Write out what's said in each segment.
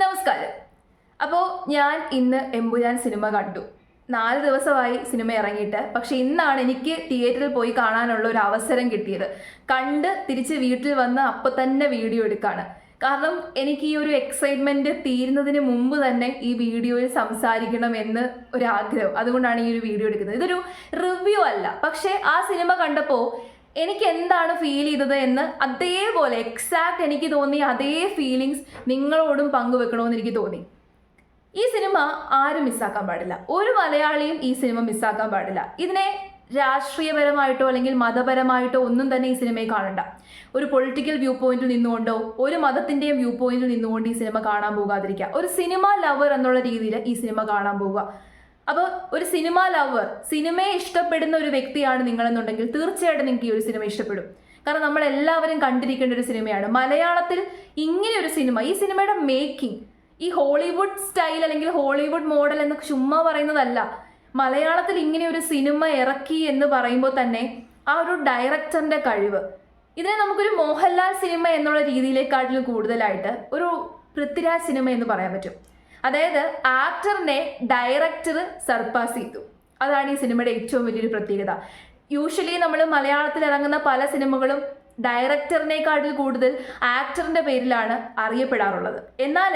നമസ്കാരം. അപ്പോൾ ഞാൻ ഇന്ന് എമ്പുരാൻ സിനിമ കണ്ടു. നാല് ദിവസമായി സിനിമ ഇറങ്ങിയിട്ട്. പക്ഷെ ഇന്നാണ് എനിക്ക് തിയേറ്ററിൽ പോയി കാണാനുള്ള ഒരു അവസരം കിട്ടിയത്. കണ്ട് തിരിച്ച് വീട്ടിൽ വന്ന് അപ്പം തന്നെ വീഡിയോ എടുക്കാണ്. കാരണം എനിക്ക് ഈ ഒരു എക്സൈറ്റ്മെന്റ് തീരുന്നതിന് മുമ്പ് തന്നെ ഈ വീഡിയോയിൽ സംസാരിക്കണം എന്ന് ഒരു ആഗ്രഹം അതുകൊണ്ടാണ് ഈ ഒരു വീഡിയോ എടുക്കുന്നത്. ഇതൊരു റിവ്യൂ അല്ല. പക്ഷേ ആ സിനിമ കണ്ടപ്പോൾ എനിക്ക് എന്താണ് ഫീൽ ചെയ്തത് എന്ന് അതേപോലെ എക്സാക്ട് എനിക്ക് തോന്നിയ അതേ ഫീലിങ്സ് നിങ്ങളോടും പങ്കുവെക്കണമെന്ന് എനിക്ക് തോന്നി. ഈ സിനിമ ആരും മിസ്സാക്കാൻ പാടില്ല. ഒരു മലയാളിയും ഈ സിനിമ മിസ്സാക്കാൻ പാടില്ല. ഇതിനെ രാഷ്ട്രീയപരമായിട്ടോ അല്ലെങ്കിൽ മതപരമായിട്ടോ ഒന്നും തന്നെ ഈ സിനിമയെ കാണണ്ട. ഒരു പൊളിറ്റിക്കൽ വ്യൂ പോയിന്റിൽ നിന്നുകൊണ്ടോ ഒരു മതത്തിന്റെയും വ്യൂ പോയിന്റിൽ നിന്നുകൊണ്ട് ഈ സിനിമ കാണാൻ പോകാതിരിക്കുക. ഒരു സിനിമ ലവർ എന്നുള്ള രീതിയിൽ ഈ സിനിമ കാണാൻ പോവുക. അപ്പോൾ ഒരു സിനിമ ലവർ സിനിമയെ ഇഷ്ടപ്പെടുന്ന ഒരു വ്യക്തിയാണ് നിങ്ങളെന്നുണ്ടെങ്കിൽ തീർച്ചയായിട്ടും നിങ്ങൾക്ക് ഈ ഒരു സിനിമ ഇഷ്ടപ്പെടും. കാരണം നമ്മൾ എല്ലാവരും കണ്ടിരിക്കേണ്ട ഒരു സിനിമയാണ് മലയാളത്തിൽ ഇങ്ങനെ ഒരു സിനിമ ഈ സിനിമയുടെ മേക്കിംഗ് ഈ ഹോളിവുഡ് സ്റ്റൈൽ അല്ലെങ്കിൽ ഹോളിവുഡ് മോഡൽ എന്ന് ചുമ്മാ പറയുന്നതല്ല. മലയാളത്തിൽ ഇങ്ങനെ ഒരു സിനിമ ഇറക്കി എന്ന് പറയുമ്പോൾ തന്നെ ആ ഒരു ഡയറക്ടറിന്റെ കഴിവ്. ഇതിനെ നമുക്കൊരു മോഹൻലാൽ സിനിമ എന്നുള്ള രീതിയിലേക്കാട്ടിലും കൂടുതലായിട്ട് ഒരു പൃഥ്വിരാജ് സിനിമ എന്ന് പറയാൻ പറ്റും. അതായത് ആക്ടറിനെ ഡയറക്ടർ സർപ്പാസ് ചെയ്തു. അതാണ് ഈ സിനിമയുടെ ഏറ്റവും വലിയൊരു പ്രത്യേകത. യൂഷ്വലി നമ്മൾ മലയാളത്തിൽ ഇറങ്ങുന്ന പല സിനിമകളും ഡയറക്ടറിനേക്കാട്ടിൽ കൂടുതൽ ആക്ടറിന്റെ പേരിലാണ് അറിയപ്പെടാറുള്ളത്. എന്നാൽ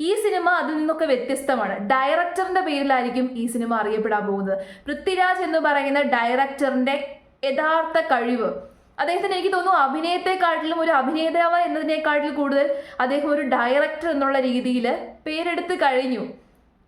ഈ സിനിമ അതിൽ നിന്നൊക്കെ വ്യത്യസ്തമാണ്. ഡയറക്ടറിന്റെ പേരിലായിരിക്കും ഈ സിനിമ അറിയപ്പെടാൻ പോകുന്നത്. പൃഥ്വിരാജ് എന്ന് പറയുന്ന ഡയറക്ടറിന്റെ യഥാർത്ഥ കഴിവ്. അദ്ദേഹത്തിന് എനിക്ക് തോന്നുന്നു അഭിനയത്തെക്കാട്ടിലും ഒരു അഭിനേതാവ് എന്നതിനേക്കാട്ടിൽ കൂടുതൽ അദ്ദേഹം ഒരു ഡയറക്ടർ എന്നുള്ള രീതിയിൽ പേരെടുത്ത് കഴിഞ്ഞു.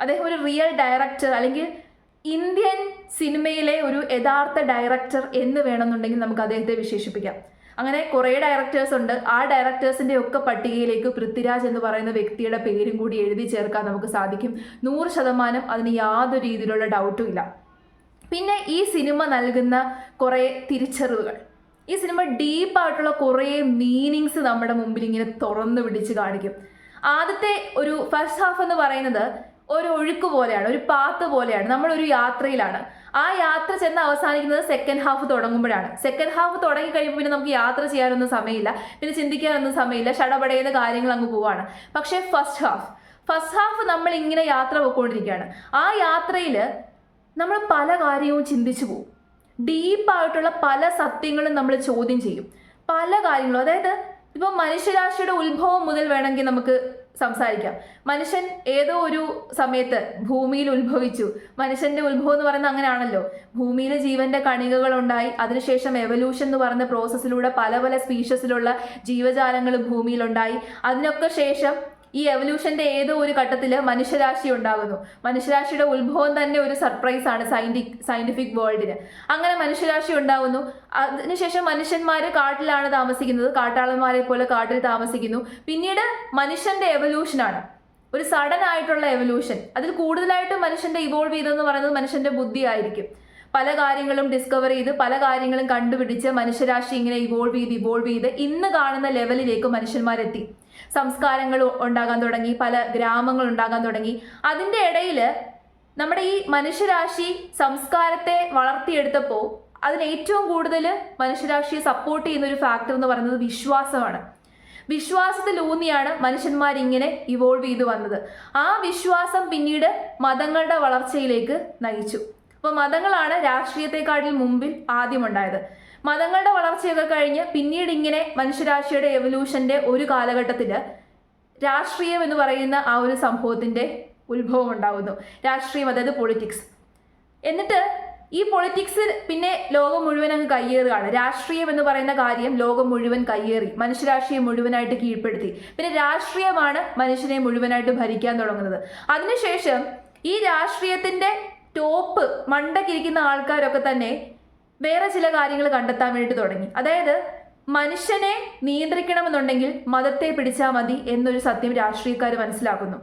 അദ്ദേഹം ഒരു റിയൽ ഡയറക്ടർ അല്ലെങ്കിൽ ഇന്ത്യൻ സിനിമയിലെ ഒരു യഥാർത്ഥ ഡയറക്ടർ എന്ന് വേണമെന്നുണ്ടെങ്കിൽ നമുക്ക് അദ്ദേഹത്തെ വിശേഷിപ്പിക്കാം. അങ്ങനെ കുറേ ഡയറക്ടേഴ്സ് ഉണ്ട്. ആ ഡയറക്ടേഴ്സിന്റെ ഒക്കെ പട്ടികയിലേക്ക് പൃഥ്വിരാജ് എന്ന് പറയുന്ന വ്യക്തിയുടെ പേരും കൂടി എഴുതി ചേർക്കാൻ നമുക്ക് സാധിക്കും. നൂറ് ശതമാനം അതിന് യാതൊരു രീതിയിലുള്ള ഡൗട്ടും ഇല്ല. പിന്നെ ഈ സിനിമ നൽകുന്ന കുറേ തിരിച്ചറിവുകൾ. ഈ സിനിമ ഡീപ്പായിട്ടുള്ള കുറേ മീനിങ്സ് നമ്മുടെ മുമ്പിൽ ഇങ്ങനെ തുറന്നു പിടിച്ച് കാണിക്കും. ആദ്യത്തെ ഒരു ഫസ്റ്റ് ഹാഫ് എന്ന് പറയുന്നത് ഒരു ഒഴുക്ക് പോലെയാണ് ഒരു പാത്ത് പോലെയാണ് നമ്മളൊരു യാത്രയിലാണ്. ആ യാത്ര ചെന്ന് അവസാനിക്കുന്നത് സെക്കൻഡ് ഹാഫ് തുടങ്ങുമ്പോഴാണ്. സെക്കൻഡ് ഹാഫ് തുടങ്ങി കഴിയുമ്പോൾ പിന്നെ നമുക്ക് യാത്ര ചെയ്യാനൊന്നും സമയമില്ല. പിന്നെ ചിന്തിക്കാനൊന്നും സമയമില്ല. ഷടപടയുന്ന കാര്യങ്ങൾ അങ്ങ് പോവാണ്. പക്ഷേ ഫസ്റ്റ് ഹാഫ് ഫസ്റ്റ് ഹാഫ് നമ്മൾ ഇങ്ങനെ യാത്ര പോയിക്കൊണ്ടിരിക്കുകയാണ്. ആ യാത്രയിൽ നമ്മൾ പല കാര്യവും ചിന്തിച്ചു പോകും ഡീപ്പായിട്ടുള്ള പല സത്യങ്ങളും നമ്മൾ ചോദ്യം ചെയ്യും. പല കാര്യങ്ങളും. അതായത് ഇപ്പോൾ മനുഷ്യരാശിയുടെ ഉത്ഭവം മുതൽ വേണമെങ്കിൽ നമുക്ക് സംസാരിക്കാം. മനുഷ്യൻ ഏതോ ഒരു സമയത്ത് ഭൂമിയിൽ ഉത്ഭവിച്ചു. മനുഷ്യന്റെ ഉത്ഭവം എന്ന് പറയുന്നത് അങ്ങനെയാണല്ലോ. ഭൂമിയിൽ ജീവന്റെ കണികകൾ ഉണ്ടായി അതിനുശേഷം എവല്യൂഷൻ എന്ന് പറയുന്ന പ്രോസസ്സിലൂടെ പല പല സ്പീഷ്യസിലുള്ള ജീവജാലങ്ങൾ ഭൂമിയിലുണ്ടായി. അതിനൊക്കെ ശേഷം ഈ എവല്യൂഷന്റെ ഏതോ ഒരു ഘട്ടത്തിൽ മനുഷ്യരാശി ഉണ്ടാകുന്നു. മനുഷ്യരാശിയുടെ ഉത്ഭവം തന്നെ ഒരു സർപ്രൈസ് ആണ് സയന്റിക് സയന്റിഫിക് വേൾഡിന് അങ്ങനെ മനുഷ്യരാശി ഉണ്ടാകുന്നു. അതിനുശേഷം മനുഷ്യന്മാർ കാട്ടിലാണ് താമസിക്കുന്നത്. കാട്ടാളന്മാരെ പോലെ കാട്ടിൽ താമസിക്കുന്നു. പിന്നീട് മനുഷ്യന്റെ എവല്യൂഷനാണ് ഒരു സഡൻ ആയിട്ടുള്ള എവല്യൂഷൻ അതിൽ കൂടുതലായിട്ടും മനുഷ്യന്റെ ഇവോൾവ് ചെയ്തെന്ന് പറയുന്നത് മനുഷ്യന്റെ ബുദ്ധി ആയിരിക്കും. പല കാര്യങ്ങളും ഡിസ്കവർ ചെയ്ത് പല കാര്യങ്ങളും കണ്ടുപിടിച്ച് മനുഷ്യരാശി ഇങ്ങനെ ഇവോൾവ് ചെയ്ത് ഇവോൾവ് ചെയ്ത് ഇന്ന് കാണുന്ന ലെവലിലേക്ക് മനുഷ്യന്മാരെത്തി. സംസ്കാരങ്ങൾ ഉണ്ടാകാൻ തുടങ്ങി പല ഗ്രാമങ്ങൾ ഉണ്ടാകാൻ തുടങ്ങി. അതിന്റെ ഇടയിൽ നമ്മുടെ ഈ മനുഷ്യരാശി സംസ്കാരത്തെ വളർത്തിയെടുത്തപ്പോൾ അതിന് ഏറ്റവും കൂടുതൽ മനുഷ്യരാശിയെ സപ്പോർട്ട് ചെയ്യുന്ന ഒരു ഫാക്ടർ എന്ന് പറയുന്നത് വിശ്വാസമാണ്. വിശ്വാസത്തിൽ ഊന്നിയാണ് മനുഷ്യന്മാർ ഇങ്ങനെ ഇവോൾവ് ചെയ്തു വന്നത്. ആ വിശ്വാസം പിന്നീട് മതങ്ങളുടെ വളർച്ചയിലേക്ക് നയിച്ചു. അപ്പോൾ മതങ്ങളാണ് രാഷ്ട്രീയത്തെക്കാട്ടിൽ മുമ്പിൽ ആദ്യം ഉണ്ടായത് മതങ്ങളുടെ വളർച്ചയൊക്കെ കഴിഞ്ഞ് പിന്നീട് ഇങ്ങനെ മനുഷ്യരാശിയുടെ എവല്യൂഷന്റെ ഒരു കാലഘട്ടത്തിൽ രാഷ്ട്രീയം എന്ന് പറയുന്ന ആ ഒരു സംഭവത്തിന്റെ ഉത്ഭവം ഉണ്ടാകുന്നു രാഷ്ട്രീയം അതായത് പൊളിറ്റിക്സ് എന്നിട്ട് ഈ പൊളിറ്റിക്സ് പിന്നെ ലോകം മുഴുവൻ അങ്ങ് കയ്യേറുകയാണ്. രാഷ്ട്രീയം എന്ന് പറയുന്ന കാര്യം ലോകം മുഴുവൻ കയ്യേറി മനുഷ്യരാശിയെ മുഴുവനായിട്ട് കീഴ്പ്പെടുത്തി. പിന്നെ രാഷ്ട്രീയമാണ് മനുഷ്യനെ മുഴുവനായിട്ട് ഭരിക്കാൻ തുടങ്ങുന്നത്. അതിനുശേഷം ഈ രാഷ്ട്രീയത്തിന്റെ ടോപ്പ് മണ്ടക്കിരിക്കുന്ന ആൾക്കാരൊക്കെ തന്നെ വേറെ ചില കാര്യങ്ങൾ കണ്ടെത്താൻ വേണ്ടി തുടങ്ങി. അതായത് മനുഷ്യനെ നിയന്ത്രിക്കണമെന്നുണ്ടെങ്കിൽ മതത്തെ പിടിച്ചാൽ മതി എന്നൊരു സത്യം രാഷ്ട്രീയക്കാർ മനസ്സിലാക്കുന്നു.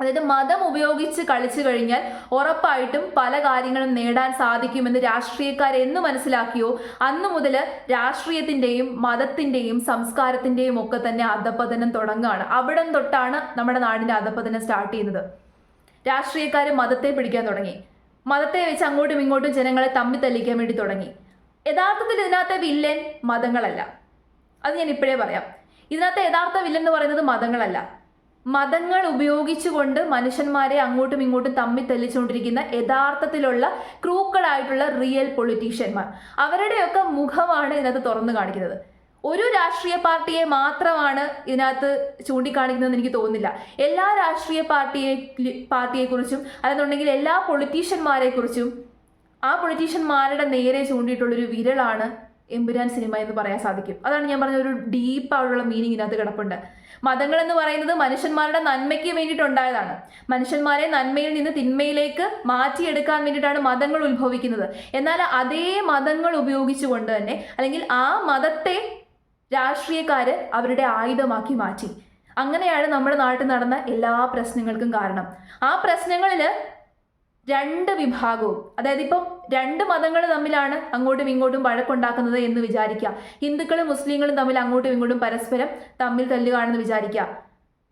അതായത് മതം ഉപയോഗിച്ച് കളിച്ചു കഴിഞ്ഞാൽ ഉറപ്പായിട്ടും പല കാര്യങ്ങളും നേടാൻ സാധിക്കുമെന്ന് രാഷ്ട്രീയക്കാർ എന്ന് മനസ്സിലാക്കിയോ അന്നു മുതൽ രാഷ്ട്രീയത്തിന്റെയും മതത്തിന്റെയും സംസ്കാരത്തിന്റെയും ഒക്കെ തന്നെ അധപ്പതനം തുടങ്ങുകയാണ്. അവിടം തൊട്ടാണ് നമ്മുടെ നാടിന്റെ അധപ്പതനം സ്റ്റാർട്ട് ചെയ്യുന്നത്. രാഷ്ട്രീയക്കാർ മതത്തെ പിടിക്കാൻ തുടങ്ങി. മതത്തെ വെച്ച് അങ്ങോട്ടും ഇങ്ങോട്ടും ജനങ്ങളെ തമ്മി തല്ലിക്കാൻ വേണ്ടി തുടങ്ങി. യഥാർത്ഥത്തിൽ ഇതിനകത്തെ വില്ലൻ മതങ്ങളല്ല. അത് ഞാൻ ഇപ്പോഴേ പറയാം. ഇതിനകത്തെ യഥാർത്ഥ വില്ലൻ എന്ന് പറയുന്നത് മതങ്ങളല്ല. മതങ്ങൾ ഉപയോഗിച്ചുകൊണ്ട് മനുഷ്യന്മാരെ അങ്ങോട്ടും ഇങ്ങോട്ടും തമ്മി തെല്ലിച്ചുകൊണ്ടിരിക്കുന്ന യഥാർത്ഥത്തിലുള്ള ക്രൂക്കളായിട്ടുള്ള റിയൽ പൊളിറ്റീഷ്യന്മാർ. അവരുടെയൊക്കെ മുഖമാണ് ഇതിനകത്ത് തുറന്നു കാണിക്കുന്നത്. ഒരു രാഷ്ട്രീയ പാർട്ടിയെ മാത്രമാണ് ഇതിനകത്ത് ചൂണ്ടിക്കാണിക്കുന്നതെന്ന് എനിക്ക് തോന്നുന്നില്ല. എല്ലാ രാഷ്ട്രീയ പാർട്ടിയെ പാർട്ടിയെക്കുറിച്ചും അല്ലെന്നുണ്ടെങ്കിൽ എല്ലാ പൊളിറ്റീഷ്യന്മാരെ കുറിച്ചും ആ പൊളിറ്റീഷ്യന്മാരുടെ നേരെ ചൂണ്ടിയിട്ടുള്ളൊരു വിരലാണ് എമ്പുരാൻ സിനിമ എന്ന് പറയാൻ സാധിക്കും. അതാണ് ഞാൻ പറഞ്ഞ ഒരു ഡീപ്പ് ആയിട്ടുള്ള മീനിങ് ഇതിനകത്ത് കിടപ്പുണ്ട്. മതങ്ങൾ എന്ന് പറയുന്നത് മനുഷ്യന്മാരുടെ നന്മയ്ക്ക് വേണ്ടിയിട്ടുണ്ടായതാണ്. മനുഷ്യന്മാരെ നന്മയിൽ നിന്ന് തിന്മയിലേക്ക് മാറ്റിയെടുക്കാൻ വേണ്ടിയിട്ടാണ് മതങ്ങൾ ഉത്ഭവിക്കുന്നത്. എന്നാൽ അതേ മതങ്ങൾ ഉപയോഗിച്ചുകൊണ്ട് തന്നെ അല്ലെങ്കിൽ ആ മതത്തെ രാഷ്ട്രീയക്കാര് അവരുടെ ആയുധമാക്കി മാറ്റി. അങ്ങനെയാണ് നമ്മുടെ നാട്ടിൽ നടന്ന എല്ലാ പ്രശ്നങ്ങൾക്കും കാരണം. ആ പ്രശ്നങ്ങളിൽ രണ്ട് വിഭാഗവും അതായത് ഇപ്പം രണ്ട് മതങ്ങൾ തമ്മിലാണ് അങ്ങോട്ടും ഇങ്ങോട്ടും വഴക്കുണ്ടാക്കുന്നത് എന്ന് വിചാരിക്കുക. ഹിന്ദുക്കളും മുസ്ലിങ്ങളും തമ്മിൽ അങ്ങോട്ടും ഇങ്ങോട്ടും പരസ്പരം തമ്മിൽ തല്ലുകയാണെന്ന് വിചാരിക്കുക.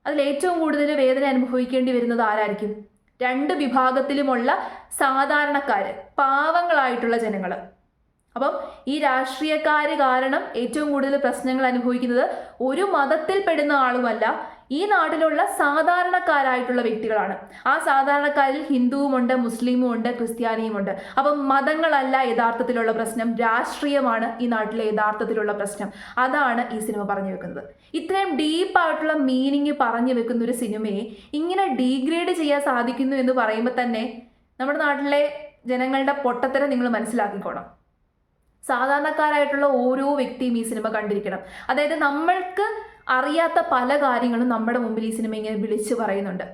അതിൽ ഏറ്റവും കൂടുതൽ വേദന അനുഭവിക്കേണ്ടി വരുന്നത് ആരായിരിക്കും? രണ്ട് വിഭാഗത്തിലുമുള്ള സാധാരണക്കാർ പാവങ്ങളായിട്ടുള്ള ജനങ്ങൾ അപ്പം ഈ രാഷ്ട്രീയക്കാര് കാരണം ഏറ്റവും കൂടുതൽ പ്രശ്നങ്ങൾ അനുഭവിക്കുന്നത് ഒരു മതത്തിൽപ്പെടുന്ന ആളുമല്ല ഈ നാട്ടിലുള്ള സാധാരണക്കാരായിട്ടുള്ള വ്യക്തികളാണ്. ആ സാധാരണക്കാരിൽ ഹിന്ദുവുമുണ്ട് മുസ്ലിമും ഉണ്ട് ക്രിസ്ത്യാനിയും ഉണ്ട് അപ്പം മതങ്ങളല്ല യഥാർത്ഥത്തിലുള്ള പ്രശ്നം രാഷ്ട്രീയമാണ് ഈ നാട്ടിലെ യഥാർത്ഥത്തിലുള്ള പ്രശ്നം. അതാണ് ഈ സിനിമ പറഞ്ഞു വെക്കുന്നത്. ഇത്രയും ഡീപ്പായിട്ടുള്ള മീനിങ് പറഞ്ഞു വെക്കുന്ന ഒരു സിനിമയെ ഇങ്ങനെ ഡീഗ്രേഡ് ചെയ്യാൻ സാധിക്കുന്നു എന്ന് പറയുമ്പോൾ തന്നെ നമ്മുടെ നാട്ടിലെ ജനങ്ങളുടെ പൊട്ടത്തരം നിങ്ങൾ മനസ്സിലാക്കിക്കോണം. സാധാരണക്കാരായിട്ടുള്ള ഓരോ വ്യക്തിയും ഈ സിനിമ കണ്ടിരിക്കണം. അതായത് നമ്മൾക്ക് അറിയാത്ത പല കാര്യങ്ങളും നമ്മുടെ മുമ്പിൽ ഈ സിനിമ ഇങ്ങനെ വിളിച്ചു പറയുന്നുണ്ട്.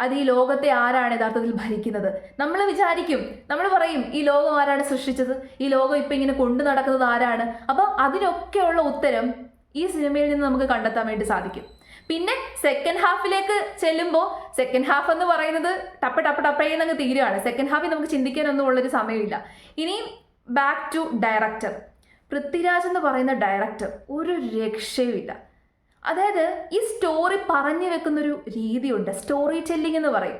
അത് ഈ ലോകത്തെ ആരാണ് യഥാർത്ഥത്തിൽ ഭരിക്കുന്നത്? നമ്മൾ വിചാരിക്കും നമ്മൾ പറയും ഈ ലോകം ആരാണ് സൃഷ്ടിച്ചത്? ഈ ലോകം ഇപ്പം ഇങ്ങനെ കൊണ്ടു നടക്കുന്നത് ആരാണ്? അപ്പം അതിനൊക്കെയുള്ള ഉത്തരം ഈ സിനിമയിൽ നിന്ന് നമുക്ക് കണ്ടെത്താൻ വേണ്ടി സാധിക്കും. പിന്നെ സെക്കൻഡ് ഹാഫിലേക്ക് ചെല്ലുമ്പോൾ സെക്കൻഡ് ഹാഫ് എന്ന് പറയുന്നത് ടപ്പ ടപ്പ ടപ്പയെന്നങ്ങ് തീരുവാണ്. സെക്കൻഡ് ഹാഫിൽ നമുക്ക് ചിന്തിക്കാനൊന്നും ഉള്ളൊരു സമയമില്ല. ഇനിയും ബാക്ക് ടു ഡയറക്ടർ പൃഥ്വിരാജ് എന്ന് പറയുന്ന ഡയറക്ടർ ഒരു രക്ഷയുമില്ല. അതായത് ഈ സ്റ്റോറി പറഞ്ഞു വെക്കുന്നൊരു രീതിയുണ്ട്. സ്റ്റോറി ടെല്ലിംഗ് എന്ന് പറയും.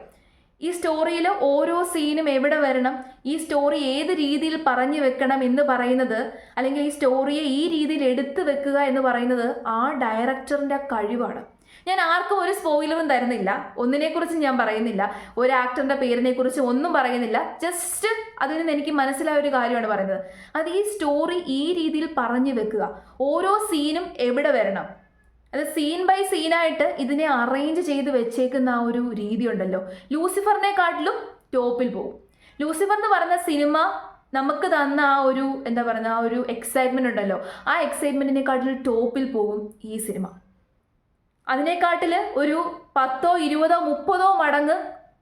ഈ സ്റ്റോറിയിൽ ഓരോ സീനും എവിടെ വരണം ഈ സ്റ്റോറി ഏത് രീതിയിൽ പറഞ്ഞു വെക്കണം എന്ന് പറയുന്നത് അല്ലെങ്കിൽ ഈ സ്റ്റോറിയെ ഈ രീതിയിൽ എടുത്തു വെക്കുക എന്ന് പറയുന്നത് ആ ഡയറക്ടറിന്റെ കഴിവാണ്. ഞാൻ ആർക്കും ഒരു സ്പോയിലറും തരുന്നില്ല. ഒന്നിനെക്കുറിച്ച് ഞാൻ പറയുന്നില്ല. ഒരു ആക്ടറിന്റെ പേരിനെ കുറിച്ച് ഒന്നും പറയുന്നില്ല. ജസ്റ്റ് അതിൽ നിന്ന് എനിക്ക് മനസ്സിലായ ഒരു കാര്യമാണ് പറയുന്നത്. അത് ഈ സ്റ്റോറി ഈ രീതിയിൽ പറഞ്ഞു വെക്കുക. ഓരോ സീനും എവിടെ വരണം? അത് സീൻ ബൈ സീനായിട്ട് ഇതിനെ അറേഞ്ച് ചെയ്ത് വെച്ചേക്കുന്ന ആ ഒരു രീതി ഉണ്ടല്ലോ. ലൂസിഫറിനെക്കാട്ടിലും ടോപ്പിൽ പോകും ലൂസിഫർ എന്ന് പറയുന്ന സിനിമ നമുക്ക് തന്ന ആ ഒരു എന്താ പറയുക ആ ഒരു എക്സൈറ്റ്മെന്റ് ഉണ്ടല്ലോ. ആ എക്സൈറ്റ്മെന്റിനെക്കാട്ടിലും ടോപ്പിൽ പോകും ഈ സിനിമ. അതിനെക്കാട്ടിൽ ഒരു പത്തോ ഇരുപതോ മുപ്പതോ മടങ്ങ്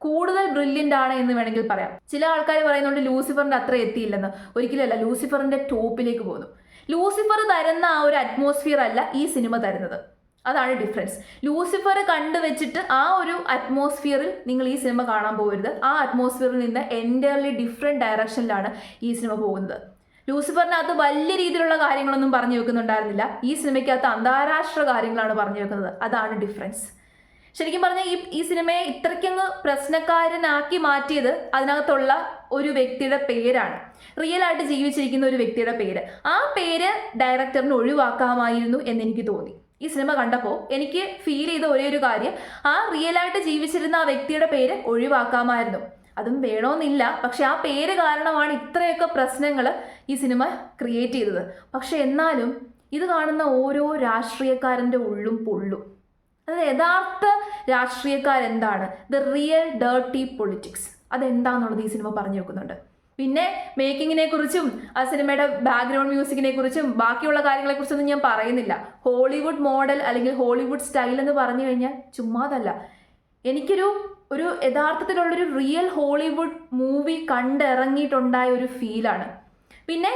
കൂടുതൽ ബ്രില്യന്റ് ആണ് എന്ന് വേണമെങ്കിൽ പറയാം. ചില ആൾക്കാർ പറയുന്നുണ്ട് ലൂസിഫറിന്റെ അത്ര എത്തിയില്ലെന്ന്. ഒരിക്കലല്ല ലൂസിഫറിന്റെ ടോപ്പിലേക്ക് പോകുന്നു. ലൂസിഫർ തരുന്ന ആ ഒരു അറ്റ്മോസ്ഫിയർ അല്ല ഈ സിനിമ തരുന്നത്. അതാണ് ഡിഫറൻസ് ലൂസിഫർ കണ്ടുവച്ചിട്ട് ആ ഒരു അറ്റ്മോസ്ഫിയറിൽ നിങ്ങൾ ഈ സിനിമ കാണാൻ പോകരുത്. ആ അറ്റ്മോസ്ഫിയറിൽ നിന്ന് എന്റയർലി ഡിഫറെന്റ് ഡയറക്ഷനിലാണ് ഈ സിനിമ പോകുന്നത്. ലൂസിഫറിനകത്ത് വലിയ രീതിയിലുള്ള കാര്യങ്ങളൊന്നും പറഞ്ഞു വെക്കുന്നുണ്ടായിരുന്നില്ല. ഈ സിനിമയ്ക്കകത്ത് അന്താരാഷ്ട്ര കാര്യങ്ങളാണ് പറഞ്ഞു വെക്കുന്നത്. അതാണ് ഡിഫറൻസ് ശരിക്കും പറഞ്ഞാൽ ഈ ഈ സിനിമയെ ഇത്രയ്ക്കങ്ങ് പ്രശ്നക്കാരനാക്കി മാറ്റിയത് അതിനകത്തുള്ള ഒരു വ്യക്തിയുടെ പേരാണ്. റിയൽ ആയിട്ട് ജീവിച്ചിരിക്കുന്ന ഒരു വ്യക്തിയുടെ പേര്. ആ പേര് ഡയറക്ടറിന് ഒഴിവാക്കാമായിരുന്നു എന്ന് എനിക്ക് തോന്നി. ഈ സിനിമ കണ്ടപ്പോൾ എനിക്ക് ഫീൽ ചെയ്ത ഒരേ ഒരു കാര്യം ആ റിയൽ ആയിട്ട് ജീവിച്ചിരുന്ന ആ വ്യക്തിയുടെ പേര് ഒഴിവാക്കാമായിരുന്നു. അതും വേണമെന്നില്ല പക്ഷെ ആ പേര് കാരണമാണ് ഇത്രയൊക്കെ പ്രശ്നങ്ങൾ ഈ സിനിമ ക്രിയേറ്റ് ചെയ്തത്. പക്ഷെ എന്നാലും ഇത് കാണുന്ന ഓരോ രാഷ്ട്രീയക്കാരന്റെ ഉള്ളും പൊള്ളും. അതായത് യഥാർത്ഥ രാഷ്ട്രീയക്കാരെന്താണ്? ദ റിയൽ ഡേർട്ടി പൊളിറ്റിക്സ് അതെന്താണെന്നുള്ളത് ഈ സിനിമ പറഞ്ഞു വെക്കുന്നുണ്ട്. പിന്നെ മേക്കിങ്ങിനെ കുറിച്ചും ആ സിനിമയുടെ ബാക്ക്ഗ്രൗണ്ട് മ്യൂസിക്കിനെ കുറിച്ചും ബാക്കിയുള്ള കാര്യങ്ങളെക്കുറിച്ചൊന്നും ഞാൻ പറയുന്നില്ല. ഹോളിവുഡ് മോഡൽ അല്ലെങ്കിൽ ഹോളിവുഡ് സ്റ്റൈൽ എന്ന് പറഞ്ഞു കഴിഞ്ഞാൽ ചുമ്മാതല്ല. എനിക്കൊരു ഒരു യഥാർത്ഥത്തിലുള്ളൊരു റിയൽ ഹോളിവുഡ് മൂവി കണ്ടിറങ്ങിയിട്ടുണ്ടായ ഒരു ഫീലാണ് പിന്നെ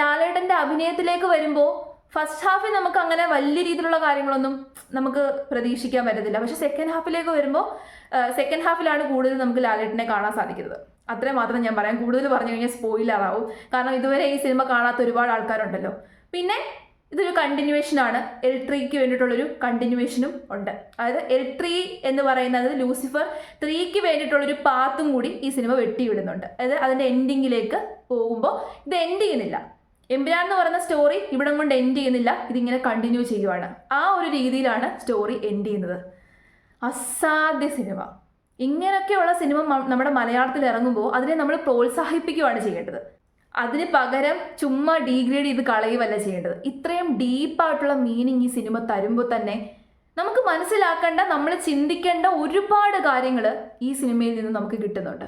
ലാലേട്ടന്റെ അഭിനയത്തിലേക്ക് വരുമ്പോൾ ഫസ്റ്റ് ഹാഫിൽ നമുക്ക് അങ്ങനെ വലിയ രീതിയിലുള്ള കാര്യങ്ങളൊന്നും നമുക്ക് പ്രതീക്ഷിക്കാൻ പറ്റത്തില്ല. പക്ഷെ സെക്കൻഡ് ഹാഫിലേക്ക് വരുമ്പോൾ സെക്കൻഡ് ഹാഫിലാണ് കൂടുതൽ നമുക്ക് ലാലേട്ടനെ കാണാൻ സാധിക്കുന്നത്. അത്രേ മാത്രം ഞാൻ പറയാം. കൂടുതൽ പറഞ്ഞു കഴിഞ്ഞാൽ സ്പോയിലറാവും കാരണം ഇതുവരെ ഈ സിനിമ കാണാത്ത ഒരുപാട് ആൾക്കാരുണ്ടല്ലോ. പിന്നെ ഇതൊരു കണ്ടിന്യൂവേഷനാണ് എൽ ത്രീക്ക് വേണ്ടിയിട്ടുള്ളൊരു കണ്ടിന്യൂവേഷനും ഉണ്ട്. അതായത് എൽ ത്രീ എന്ന് പറയുന്നത് ലൂസിഫർ ത്രീക്ക് വേണ്ടിയിട്ടുള്ളൊരു പാത്തും കൂടി ഈ സിനിമ വെട്ടിവിടുന്നുണ്ട്. അതായത് അതിന്റെ എൻഡിങ്ങിലേക്ക് പോകുമ്പോൾ ഇത് എൻഡ് ചെയ്യുന്നില്ല. എമ്പുരാൻ എന്ന് പറയുന്ന സ്റ്റോറി ഇവിടം കൊണ്ട് എൻഡ് ചെയ്യുന്നില്ല. ഇതിങ്ങനെ കണ്ടിന്യൂ ചെയ്യുവാണ്. ആ ഒരു രീതിയിലാണ് സ്റ്റോറി എൻഡ് ചെയ്യുന്നത്. അസാധ്യ സിനിമ ഇങ്ങനെയൊക്കെയുള്ള സിനിമ നമ്മുടെ മലയാളത്തിൽ ഇറങ്ങുമ്പോൾ അതിനെ നമ്മൾ പ്രോത്സാഹിപ്പിക്കുകയാണ് ചെയ്യേണ്ടത്. അതിന് പകരം ചുമ്മാ ഡീഗ്രേഡ് ചെയ്ത് കളയുമല്ല ചെയ്യേണ്ടത്. ഇത്രയും ഡീപ്പായിട്ടുള്ള മീനിങ് ഈ സിനിമ തരുമ്പോൾ തന്നെ നമുക്ക് മനസ്സിലാക്കേണ്ട നമ്മൾ ചിന്തിക്കേണ്ട ഒരുപാട് കാര്യങ്ങൾ ഈ സിനിമയിൽ നിന്ന് നമുക്ക് കിട്ടുന്നുണ്ട്.